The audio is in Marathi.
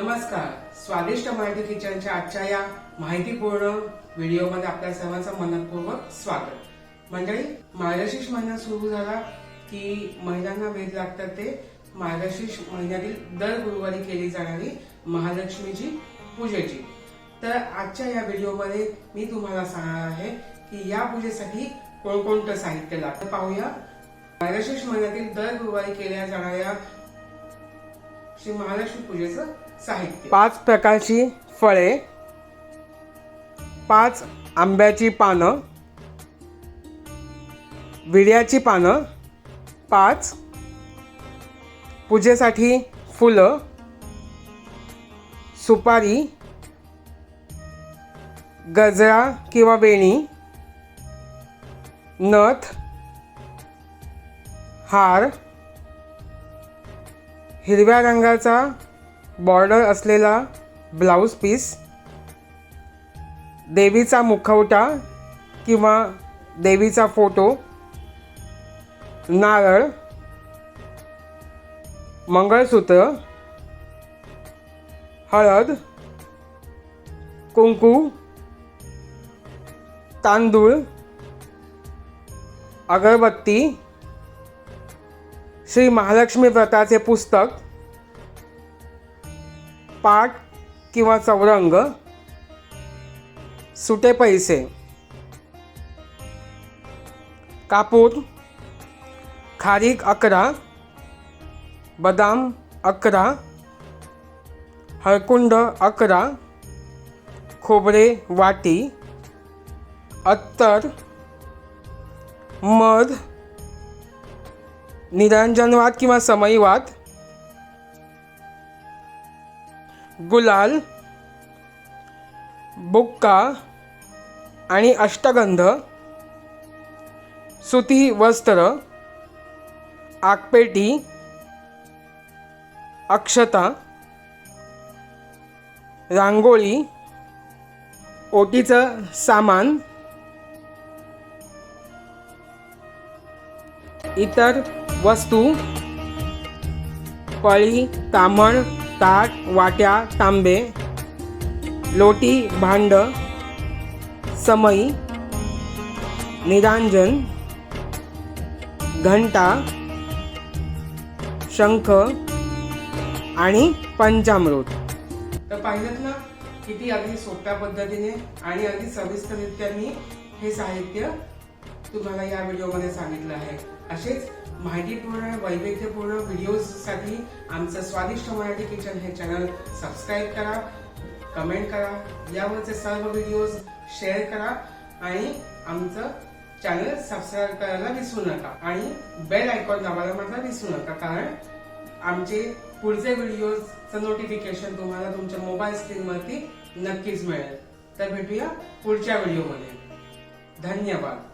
नमस्कार. स्वादिष्ट माहिती किचनच्या आजच्या या माहितीपूर्ण व्हिडिओमध्ये आपल्या सर्वांचं मनपूर्वक स्वागत. मंडळी मार्गशीर्ष महिना सुरू झाला की महिलांना वेध लागतात ते. मार्गशीर्ष महिन्यातील दर गुरुवारी केली जाणारी महालक्ष्मीची पूजेची. तर आजच्या या व्हिडिओमध्ये मी तुम्हाला सांगणार आहे की या पूजेसाठी कोणकोणतं साहित्य लागतं पाहूया. मार्गशीर्ष महिन्यातील दर गुरुवारी केल्या जाणाऱ्या श्री महालक्ष्मी पूजेचं साहित्य. पाच प्रकारची फळे पाच आंब्याची पानं विड्याची पानं पाच पूजेसाठी फुलं सुपारी गजरा किंवा वेणी नथ हार हिरव्या रंगाचा बॉर्डर असलेला ब्लाऊज पीस देवीचा मुखवटा किंवा देवीचा फोटो नारळ मंगळसूत्र हळद कुंकू तांदूळ अगरबत्ती श्री महालक्ष्मी व्रताचे पुस्तक पाठ किंवा चौरंग सुटे पैसे कापूर खारीक अकरा बदाम अकरा हळकुंड अकरा खोबरे वाटी अत्तर मध निरंजनवाद किंवा समयवाद गुलाल बुक्का आणि अष्टगंध सुती वस्त्र आकपेटी अक्षता रांगोळी ओटीचं सामान इतर वस्तू? पळी तामण ताट वाट्या तांबे लोटी भांड समई निरांजन घंटा शंख आणि पंचामृत. तर पाहिलं ना किती अगदी सोप्या पद्धतीने आणि अगदी सविस्तररित्या मी हे साहित्य तुम्हाला या व्हिडिओमध्ये सांगितलं आहे. असेच माहितीपूर्ण वैविध्यपूर्ण व्हिडिओजसाठी आमचं स्वादिष्ट मराठी किचन हे चॅनल सबस्क्राईब करा कमेंट करा यावरचे सर्व व्हिडिओज शेअर करा आणि आमचं चॅनल सबस्क्राईब करायला विसरू नका आणि बेल आयकॉन दाबायला मात्र विसरू नका कारण आमचे पुढचे व्हिडिओजचं नोटिफिकेशन तुम्हाला तुमच्या मोबाईल स्क्रीनवरती नक्कीच मिळेल. तर भेटूया पुढच्या व्हिडिओमध्ये. धन्यवाद.